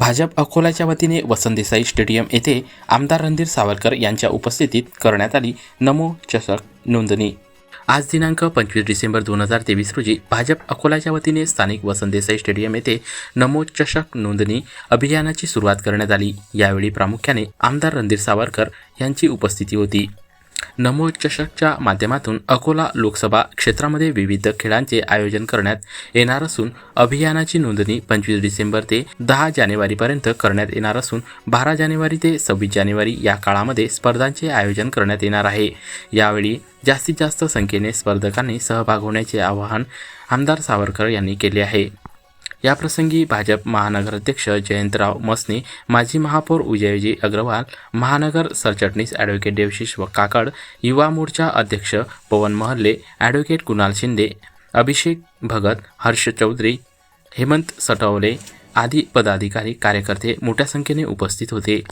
भाजप अकोलाच्या वतीने वसंत देसाई स्टेडियम येथे आमदार रणधीर सावरकर यांच्या उपस्थितीत करण्यात आली नमो चषक नोंदणी. आज दिनांक पंचवीस डिसेंबर दोन हजार तेवीस रोजी भाजप अकोलाच्या वतीने स्थानिक वसंतदेसाई स्टेडियम येथे नमो चषक नोंदणी अभियानाची सुरुवात करण्यात आली. यावेळी प्रामुख्याने आमदार रणधीर सावरकर यांची उपस्थिती होती. नमो चषकच्या माध्यमातून अकोला लोकसभा क्षेत्रामध्ये विविध खेळांचे आयोजन करण्यात येणार असून अभियानाची नोंदणी पंचवीस डिसेंबर ते दहा जानेवारीपर्यंत करण्यात येणार असून बारा जानेवारी ते सव्वीस जानेवारी या काळामध्ये स्पर्धांचे आयोजन करण्यात येणार आहे. यावेळी जास्तीत जास्त संख्येने स्पर्धकांनी सहभाग होण्याचे आवाहन आमदार सावरकर यांनी केले आहे. याप्रसंगी भाजप महानगराध्यक्ष जयंतराव मसने माजी महापौर उजयजी अग्रवाल महानगर सरचिटणीस ॲडव्होकेट देवशिष काकड युवा मोर्चा अध्यक्ष पवन महल्ले ॲडव्होकेट कुणाल शिंदे अभिषेक भगत हर्ष चौधरी हेमंत सटवले आदी पदाधिकारी कार्यकर्ते मोठ्या संख्येने उपस्थित होते.